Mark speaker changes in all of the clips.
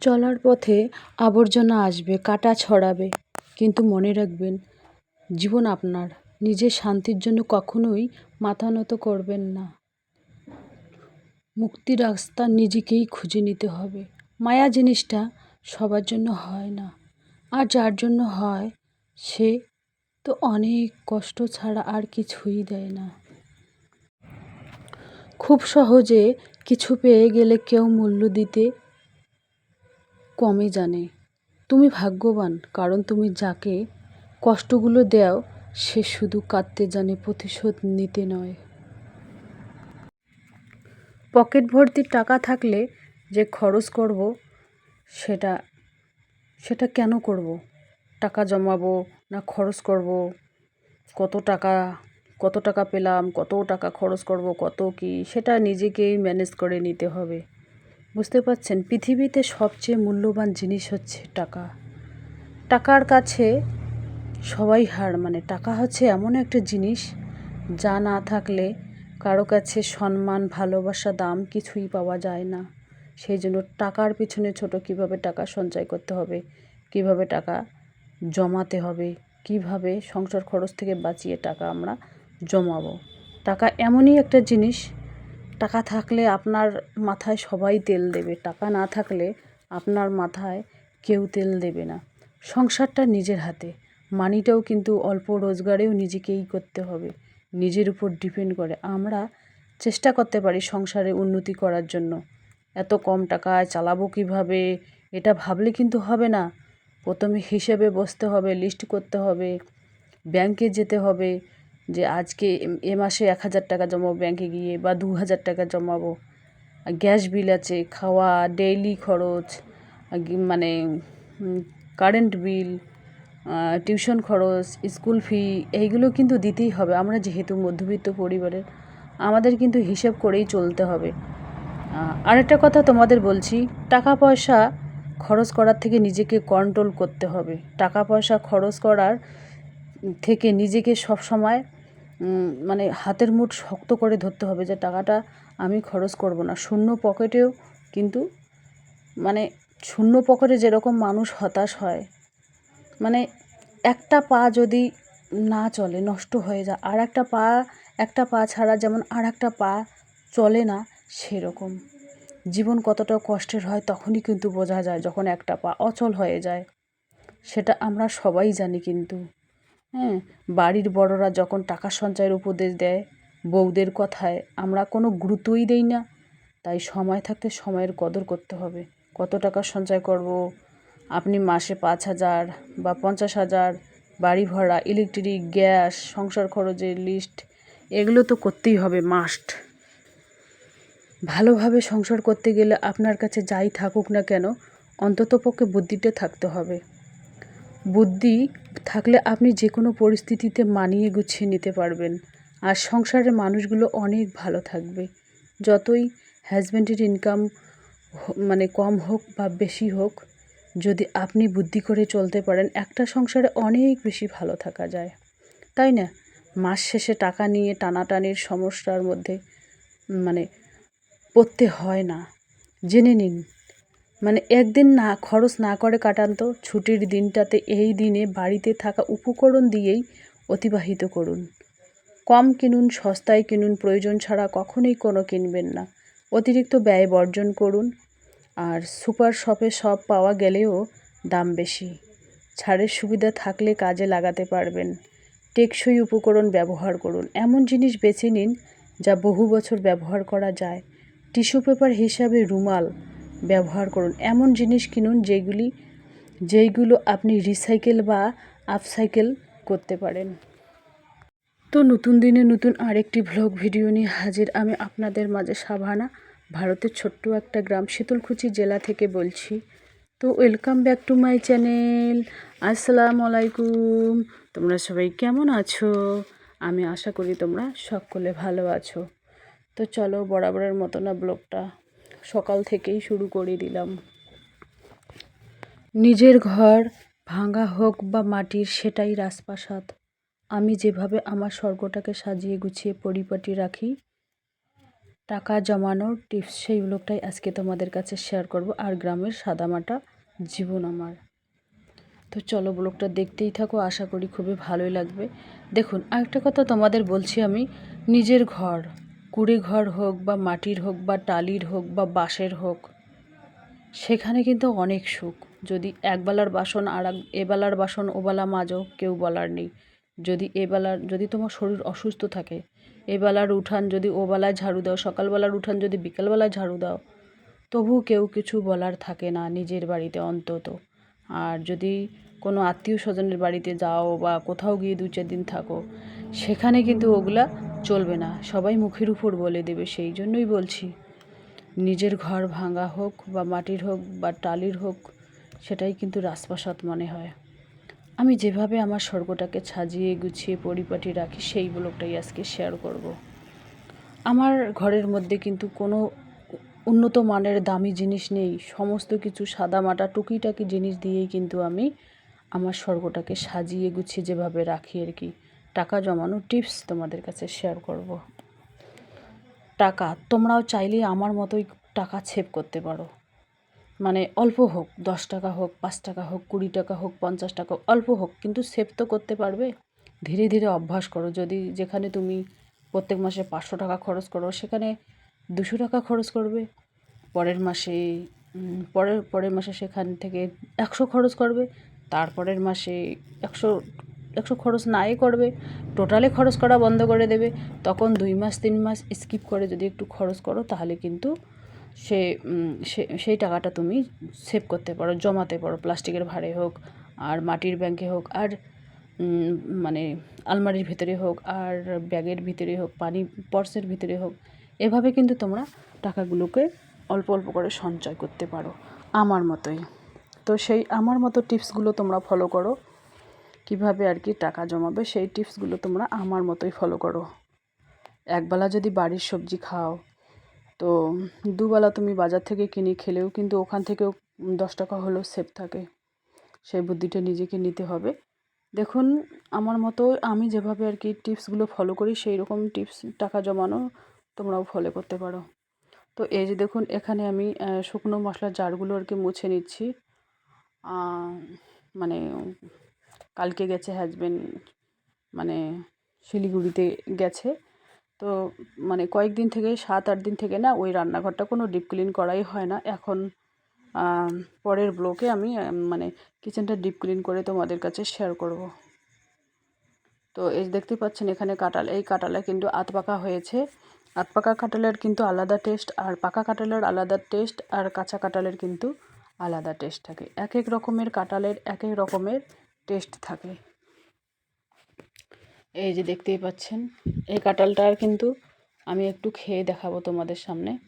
Speaker 1: চলার পথে আবর্জনা আসবে, কাটা ছড়াবে। কিন্তু মনে রাখবেন, জীবন আপনার। নিজের শান্তির জন্য কখনোই মাথা নত করবেন না। মুক্তির রাস্তা নিজেকেই খুঁজে নিতে হবে। মায়া জিনিসটা সবার জন্য হয় না। আর যার জন্য হয়, সে তো অনেক কষ্ট ছাড়া আর কিছুই দেয় না। খুব সহজে কিছু পেয়ে গেলে কেউ মূল্য দিতে কমই জানে। তুমি ভাগ্যবান, কারণ তুমি যাকে কষ্টগুলো দাও, সে শুধু কাঁদতে জানে, প্রতিশোধ নিতে নয়। পকেট ভর্তি টাকা থাকলে যে খরচ করব, সেটা সেটা কেন করব? টাকা জমাবো না খরচ করব? কত টাকা কত টাকা পেলাম, কত টাকা খরচ করব, কত কি, সেটা নিজেকেই ম্যানেজ করে নিতে হবে। বুঝতে পারছেন, পৃথিবীতে সবচেয়ে মূল্যবান জিনিস হচ্ছে টাকা। টাকার কাছে সবাই হার মানে টাকা হচ্ছে এমন একটা জিনিস যা না থাকলে কারও কাছে সম্মান, ভালোবাসা, দাম কিছুই পাওয়া যায় না। সেই জন্য টাকার পিছনে ছোট কীভাবে টাকা সঞ্চয় করতে হবে, কীভাবে টাকা জমাতে হবে, কীভাবে সংসার খরচ থেকে বাঁচিয়ে টাকা আমরা জমাবো। টাকা এমনই একটা জিনিস টাকা থাকলে আপনার মাথায় সবাই তেল দেবে। টাকা না থাকলে আপনার মাথায় কেউ তেল দেবে না। সংসারটা নিজের হাতে। মানিটাও কিন্তু অল্প রোজগারেও নিজেকেই করতে হবে। নিজের উপর ডিপেন্ড করে। আমরা চেষ্টা করতে পারি সংসারে উন্নতি করার জন্য। এত কম টাকায় চালাবো কীভাবে? এটা ভাবলে কিন্তু হবে না। প্রথমে হিসেবে বসতে হবে লিস্ট করতে হবে ব্যাংকে যেতে হবে। যে আজকে এ মাসে এক হাজার টাকা জমাবো ব্যাংকে গিয়ে বা দু হাজার টাকা জমাবো। গ্যাস বিল আছে, খাওয়া ডেইলি খরচ মানে কারেন্ট বিল টিউশন খরচ স্কুল ফি এইগুলো কিন্তু দিতেই হবে। আমরা যেহেতু মধ্যবিত্ত পরিবারের, আমাদের কিন্তু হিসেব করেই চলতে হবে। আরেকটা কথা তোমাদের বলছি, টাকা পয়সা খরচ করার থেকে নিজেকে কন্ট্রোল করতে হবে। টাকা পয়সা খরচ করার থেকে নিজেকে সব সময় মানে হাতের মুঠ শক্ত করে ধরতে হবে যে টাকাটা আমি খরচ করব না। শূন্য পকেটেও কিন্তু মানে শূন্য পকেটে যেরকম মানুষ হতাশ হয় মানে একটা পা যদি না চলে, নষ্ট হয়ে যায়, আর একটা পা একটা পা ছাড়া যেমন আর একটা পা চলে না, সেরকম। জীবন কতটা কষ্টের হয় তখনই কিন্তু বোঝা যায় যখন একটা পা অচল হয়ে যায়। সেটা আমরা সবাই জানি কিন্তু। হ্যাঁ বাড়ির বড়রা যখন টাকা সঞ্চয়ের উপদেশ দেয়, বউদের কথায় আমরা কোনো গুরুত্বই দেই না। তাই সময় থাকতে সময়ের কদর করতে হবে। কত টাকা সঞ্চয় করব? আপনি মাসে পাঁচ হাজার বা পঞ্চাশ হাজার, বাড়ি ভাড়া, ইলেকট্রিক, গ্যাস, সংসার খরচের লিস্ট, এগুলো তো করতেই হবে মাস্ট। ভালোভাবে সংসার করতে গেলে আপনার কাছে যাই থাকুক না কেন, অন্ততপক্ষে বুদ্ধিটা থাকতে হবে। বুদ্ধি থাকলে আপনি যে কোনো পরিস্থিতিতে মানিয়ে গুছিয়ে নিতে পারবেন। আর সংসারের মানুষগুলো অনেক ভালো থাকবে। যতই হাজব্যান্ডের ইনকাম মানে কম হোক বা বেশি হোক, যদি আপনি বুদ্ধি করে চলতে পারেন, একটা সংসারে অনেক বেশি ভালো থাকা যায়। তাই না? মাস শেষে টাকা নিয়ে টানাটানির সমস্যার মধ্যে মানে পড়তে হয় না। জেনে নিন। মানে একদিন না, খরচ না করে কাটান তো। ছুটির দিনটাতে এই দিনে বাড়িতে থাকা উপকরণ দিয়েই অতিবাহিত করুন। কম কিনুন, সস্তায় কিনুন, প্রয়োজন ছাড়া কখনোই কোনো কিনবেন না। অতিরিক্ত ব্যয় বর্জন করুন। আর সুপার শপে সব পাওয়া গেলেও দাম বেশি। ছাড়ের সুবিধা থাকলে কাজে লাগাতে পারবেন। টেকসই উপকরণ ব্যবহার করুন। এমন জিনিস বেছে নিন যা বহু বছর ব্যবহার করা যায়। টিস্যু পেপার হিসাবে রুমাল ব্যবহার করুন। এমন জিনিস কিনুন যেগুলি, যেইগুলো আপনি রিসাইকেল বা আপসাইকেল করতে পারেন। তো নতুন দিনে নতুন আরেকটি ভ্লগ ভিডিও নিয়ে হাজির আমি আপনাদের মাঝে সাভানা, ভারতের ছোট্ট একটা গ্রাম শীতলকুচি জেলা থেকে বলছি। তো welcome back to my channel আসসালামু আলাইকুম। তোমরা সবাই কেমন আছো? আমি আশা করি তোমরা সকলে ভালো আছো। তো চলো বরাবরের মতো না ব্লগটা সকাল থেকেই শুরু করে দিলাম। নিজের ঘর ভাঙা হোক বা মাটির, সেটাই রাজপ্রাসাদ। আমি যেভাবে আমার স্বর্গটাকে সাজিয়ে গুছিয়ে পরিপাটি রাখি, টাকা জমানোর টিপস, সেই ব্লগটাই আজকে তোমাদের কাছে শেয়ার করব আর গ্রামের সাদামাটা জীবন আমার। তো চলো ব্লগটা দেখতেই থাকো, আশা করি খুবই ভালোই লাগবে। দেখুন, আরেকটা কথা তোমাদের বলছি আমি, নিজের ঘর। কুড়ে ঘর হোক বা মাটির হোক বা টালির হোক বা বাঁশের হোক, সেখানে কিন্তু অনেক সুখ। যদি একবেলার বাসন আর এবেলার বাসন, ওবেলা মাজো, কেউ বলার নেই। যদি এবেলার, যদি তোমার শরীর অসুস্থ থাকে, এবেলার উঠান যদি ওবেলায় ঝাড়ু দাও, সকালবেলার উঠান যদি বিকেলবেলায় ঝাড়ু দাও তবু কেউ কিছু বলার থাকে না নিজের বাড়িতে অন্তত। আর যদি কোনো আত্মীয় স্বজনের বাড়িতে যাও বা কোথাও গিয়ে দু চার দিন থাকো, সেখানে কিন্তু ওগুলা চলবে না। সবাই মুখের উপর বলে দেবে, সেই জন্যই বলছি। নিজের ঘর ভাঙা হোক বা মাটির হোক বা টালির হোক, সেটাই কিন্তু রাজপ্রাসাদ মনে হয়। আমি যেভাবে আমার স্বর্গটাকে সাজিয়ে গুছিয়ে পরিপাটি রাখি, সেই ব্লগটাই আজকে শেয়ার করব। আমার ঘরের মধ্যে কিন্তু কোনো উন্নত মানের দামি জিনিস নেই, সমস্ত কিছু সাদা মাটা টুকিটাকি জিনিস দিয়েই কিন্তু আমি আমার স্বর্গটাকে সাজিয়ে গুছিয়ে যেভাবে রাখি আর কি, টাকা জমানোর টিপস তোমাদের কাছে শেয়ার করব। টাকা, তোমরাও চাইলে আমার মতোই টাকা সেভ করতে পারো। মানে অল্প হোক, দশ টাকা হোক, পাঁচ টাকা হোক, কুড়ি টাকা হোক, পঞ্চাশ টাকা অল্প হোক, কিন্তু সেভ তো করতে পারবে। ধীরে ধীরে অভ্যাস করো, যদি যেখানে তুমি প্রত্যেক মাসে পাঁচশো টাকা খরচ করো, সেখানে দুশো টাকা খরচ করবে। পরের মাসে পরের পরের মাসে সেখান থেকে একশো খরচ করবে। তারপরের মাসে একশো একশো খরচ নাই করবে, টোটালে খরচ করা বন্ধ করে দেবে, তখন দুই মাস, তিন মাস স্কিপ করে যদি একটু খরচ করো, তাহলে কিন্তু সে সেই টাকাটা তুমি সেভ করতে পারো, জমাতে পারো, প্লাস্টিকের ভাড়ে হোক, আর মাটির ব্যাংকে হোক, আর মানে আলমারির ভিতরে হোক, আর ব্যাগের ভিতরে হোক, পানি পার্সের ভিতরে হোক, এভাবে কিন্তু তোমরা টাকাগুলোকে অল্প অল্প করে সঞ্চয় করতে পারো, আমার মতোই। তো সেই আমার মতো টিপসগুলো তোমরা ফলো করো। কীভাবে আর কি টাকা জমাবে, সেই টিপসগুলো তোমরা আমার মতোই ফলো করো। একবেলা যদি বাড়ির সবজি খাও, তো দুবেলা তুমি বাজার থেকে কিনে খেলেও কিন্তু ওখান থেকেও দশ টাকা হলেও সেভ থাকে। সেই বুদ্ধিটা নিজেকে নিতে হবে। দেখুন, আমার মতো আমি যেভাবে আর কি টিপসগুলো ফলো করি সেই রকম টিপস টাকা জমানো তোমরাও ফলো করতে পারো। তো এই যে দেখুন, এখানে আমি শুকনো মশলার জারগুলো আর কি মুছে নিচ্ছি। মানে কালকে গেছে হাজব্যান্ড মানে শিলিগুড়িতে গেছে। তো মানে কয়েকদিন থেকে, সাত আট দিন থেকে না ওই রান্নাঘরটা কোনো ডিপ ক্লিন করাই হয় না। এখন পরের ব্লকে আমি মানে কিচেনটা ডিপ ক্লিন করে তোমাদের কাছে শেয়ার করব। তো এই দেখতে পাচ্ছেন এখানে কাঁঠাল, এই কাটালা কিন্তু আত পাকা হয়েছে। আত পাকা কাঁঠালের কিন্তু আলাদা টেস্ট আর পাকা কাঁঠালের আলাদা টেস্ট আর কাঁচা কাঁঠালের কিন্তু আলাদা টেস্ট থাকে। এক এক রকমের কাঁঠালের এক এক রকমের টেস্ট থাকে। এই যে দেখতেই পাচ্ছেন, এই কাঁঠালটার কিন্তু আমি একটু খেয়ে দেখাবো তোমাদের সামনে।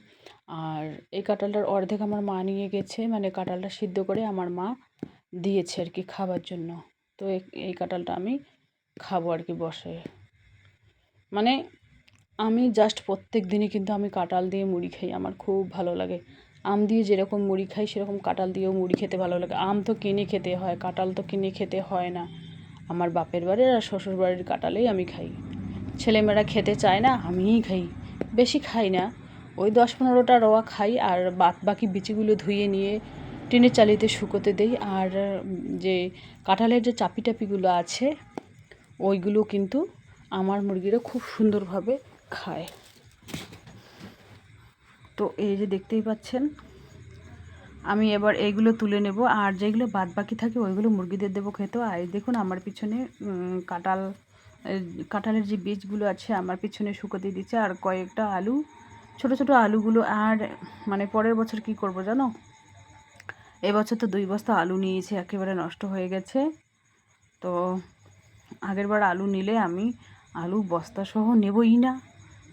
Speaker 1: আর এই কাঁঠালটার অর্ধেক আমার মা নিয়ে গেছে মানে কাঁঠালটা সিদ্ধ করে আমার মা দিয়েছে আর কি খাবার জন্য। তো এই- কাঁঠালটা আমি খাব আর কি বসে। মানে আমি জাস্ট প্রত্যেক দিনই কিন্তু আমি কাঁঠাল দিয়ে মুড়ি খাই, আমার খুব ভালো লাগে। আম দিয়ে যেরকম মুড়ি খাই, সেরকম কাঁঠাল দিয়েও মুড়ি খেতে ভালো লাগে। আম তো কিনে খেতে হয়, কাঁঠাল তো কিনে খেতে হয় না। আমার বাপের বাড়ির আর শ্বশুর বাড়ির কাঁঠালেই আমি খাই। ছেলেমেয়েরা খেতে চায় না, আমিই খাই। বেশি খাই না। ওই দশ পনেরোটা রওয়া খাই আর বাদ বাকি বিচিগুলো ধুয়ে নিয়ে টিনের চালিতে শুকোতে দেই। আর যে কাঁঠালের যে চাপি টাপিগুলো আছে, ওইগুলো কিন্তু আমার মুরগিরা খুব সুন্দরভাবে খায়। তো এই যে দেখতেই পাচ্ছেন, আমি এবার এইগুলো তুলে নেব। আর যেগুলো বাদ বাকি থাকে, ওইগুলো মুরগিদের দেবো খেতে। আর দেখুন, আমার পিছনে কাঁঠাল কাঁঠালের যে বীজগুলো আছে, আমার পিছনে শুকোতে দিচ্ছে। আর কয়েকটা আলু, ছোট ছোট আলুগুলো। আর মানে পরের বছর কি করব জানো? এবছর তো দুই বস্তা আলু নিয়েছি, একেবারে নষ্ট হয়ে গেছে। তো আগেরবার আলু নিলে আমি আলু বস্তা সহ নেবই না।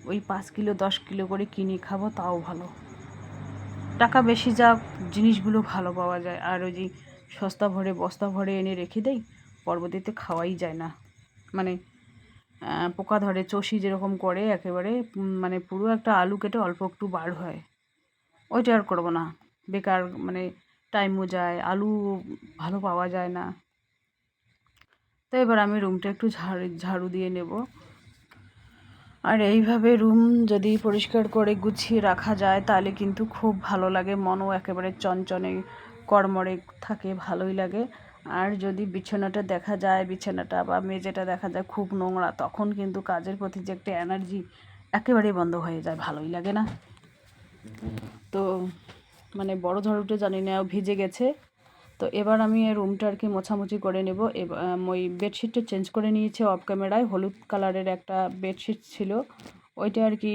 Speaker 1: ওই পাঁচ কিলো, দশ কিলো করে কিনে খাব, তাও ভালো। টাকা বেশি যা জিনিসগুলো ভালো পাওয়া যায়। আর ওই যে সস্তা ভরে, বস্তা ভরে এনে রেখে দেই, পরবর্তীতে খাওয়াই যায় না। মানে পোকা ধরে, চষি যেরকম করে একেবারে মানে পুরো একটা আলু কেটে অল্প একটু বার হয়। ওইটা আর করব না। বেকার মানে টাইমও যায়, আলু ভালো পাওয়া যায় না। তো এবার আমি রুমটা একটু ঝাড়ু ঝাড়ু দিয়ে নেব। আর এইভাবে রুম যদি পরিষ্কার করে গুছিয়ে রাখা যায়, তাহলে কিন্তু খুব ভালো লাগে। মনও একেবারে চনচনে কড়মড়ে থাকে, ভালোই লাগে। আর যদি বিছানাটা দেখা যায়, বিছানাটা বা মেঝেটা দেখা যায় খুব নোংরা, তখন কিন্তু কাজের প্রতি যে একটা এনার্জি একেবারেই বন্ধ হয়ে যায়, ভালোই লাগে না? তো মানে বড় ঝড়ুটে জানি না, ভিজে গেছে। তো এবার আমি রুমটা আর কি মোছামুছি করে নেব। ওই বেডশিটটা চেঞ্জ করে নিয়েছি অফ ক্যামেরায়। হলুদ কালারের একটা বেডশিট ছিল। ওইটা আর কি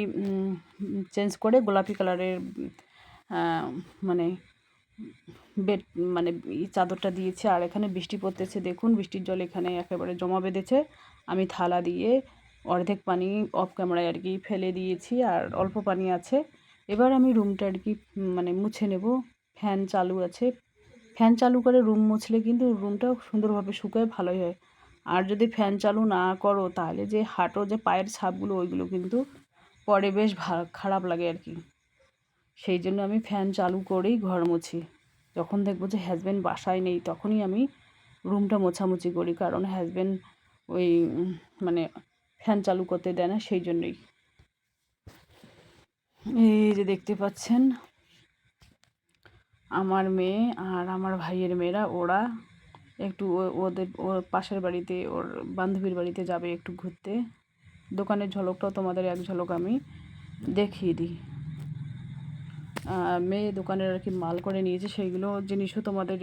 Speaker 1: চেঞ্জ করে গোলাপি কালারের মানে বেড মানে চাদরটা দিয়েছে। আর এখানে বৃষ্টি পড়তেছে, দেখুন। বৃষ্টির জল এখানে একেবারে জমা বেঁধেছে। আমি থালা দিয়ে অর্ধেক পানি অফ ক্যামেরায় আর কি ফেলে দিয়েছি আর অল্প পানি আছে। এবার আমি রুমটা আর কি মানে মুছে নেব। ফ্যান চালু আছে। ফ্যান চালু করে রুম মুছলে কিন্তু রুমটাও সুন্দরভাবে শুকায়, ভালোই হয়। আর যদি ফ্যান চালু না করো, তাহলে যে হাঁটো, যে পায়ের ছাপগুলো, ওইগুলো কিন্তু পরে বেশ খারাপ লাগে আর কি। সেই জন্য আমি ফ্যান চালু করেই ঘর মুছি। যখন দেখব যে হাজব্যান্ড বাসায় নেই, তখনই আমি রুমটা মোছামুছি করি, কারণ হাজব্যান্ড ওই মানে ফ্যান চালু করতে দেয় না, সেই জন্যই। এই যে দেখতে পাচ্ছেন আমার মেয়ে আর আমার ভাইয়ের মেয়েরা, ওরা একটু ওদের, ওর পাশের বাড়িতে, ওর বান্ধবীর বাড়িতে যাবে একটু ঘুরতে। দোকানের ঝলকটাও তোমাদের এক ঝলক আমি দেখিয়ে দিই। মেয়ে দোকানের আর কি মাল করে নিয়েছে, সেইগুলো জিনিসও তোমাদের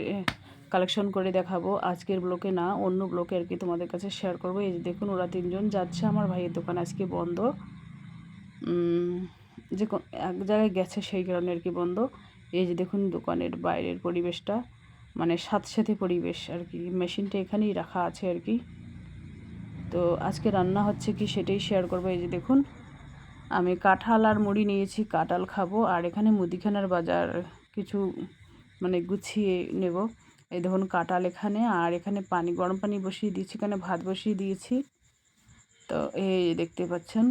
Speaker 1: কালেকশন করে দেখাবো। আজকের ব্লকে না, অন্য ব্লকে আর কি তোমাদের কাছে শেয়ার করব। এই যে দেখুন, ওরা তিনজন যাচ্ছে, আমার ভাইয়ের দোকান আজকে বন্ধ। যে এক জায়গায় গেছে, সেই কারণে আর কি বন্ধ। এই যে দেখুন দোকানের বাইরের পরিবেশটা মানে সাথে পরিবেশ আর কি। মেশিনটা এখানেই রাখা আছে আর কি। তো আজকে রান্না হচ্ছে কি সেটাই শেয়ার করব। এই যে দেখুন, আমি কাঁঠাল আর মুড়ি নিয়েছি, কাঁঠাল খাব আর এখানে মুদিখানার বাজার কিছু মানে গুছিয়ে নেব। এই ধরুন কাঁঠাল এখানে আর এখানে পানি, গরম পানি বসিয়ে দিয়েছি, এখানে ভাত বসিয়ে দিয়েছি। তো এই দেখতে পাচ্ছেন,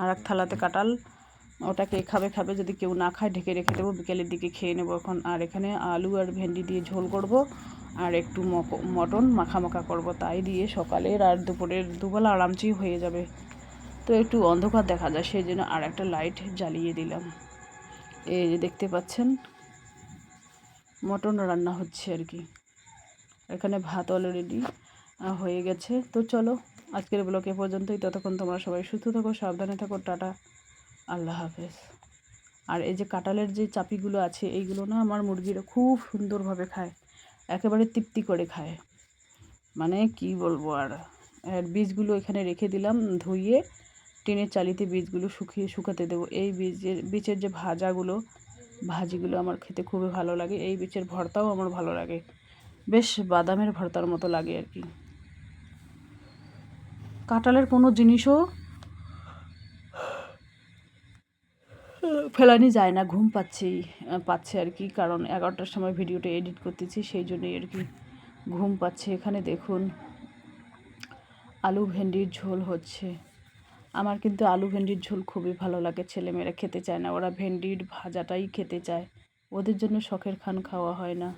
Speaker 1: আর এক থালাতে কাঁঠাল। ওটাকে খাবে খাবে, যদি কেউ না খায়, ঢেকে রেখে দেবো, বিকেলের দিকে খেয়ে নেব এখন। আর এখানে আলু আর ভেন্ডি দিয়ে ঝোল করব, আর একটু মটন মাখা মাখা করব। তাই দিয়ে সকালের আর দুপুরের দুবেলা আরামচেই হয়ে যাবে। তো একটু অন্ধকার দেখা যায় সেই জন্য আর একটা লাইট জ্বালিয়ে দিলাম। এই যে দেখতে পাচ্ছেন, মটন রান্না হচ্ছে আর কি। এখানে ভাত অলরেডি হয়ে গেছে। তো চলো, আজকের ব্লকে পর্যন্তই। ততক্ষণ তোমরা সবাই সুস্থ থাকো, সাবধানে থাকো, টাটা। আল্লাহ হাফেজ। আর এই যে কাঁটালের যে চাপিগুলো আছে, এইগুলো না আমার মুরগিরা খুব সুন্দরভাবে খায়। একেবারে তৃপ্তি করে খায়। মানে কি বলব আর? বীজগুলো এখানে রেখে দিলাম ধুইয়ে টিনের চালিতে বীজগুলো শুকিয়ে শুকাতে দেবো। এই বীজের বীজের যে ভাজাগুলো, ভাজিগুলো আমার খেতে খুবই ভালো লাগে। এই বীজের ভর্তাও আমার ভালো লাগে। বেশ বাদামের ভর্তার মতো লাগে আর কি। কাঁঠালের কোনো জিনিসও ফেলানি যায় না, ঘুম পাচ্ছেই পাচ্ছে আর কি। কারণ এগারোটার সময় ভিডিওটা এডিট করতেছি, সেই জন্যই আর কি ঘুম পাচ্ছে। এখানে দেখুন, আলু ভেন্ডির ঝোল হচ্ছে। আমার কিন্তু আলু ভেন্ডির ঝোল খুবই ভালো লাগে, ছেলেমেয়েরা খেতে চায় না। ওরা ভেন্ডির ভাজাটাই খেতে চায়। ওদের জন্য শখের খান খাওয়া হয় না।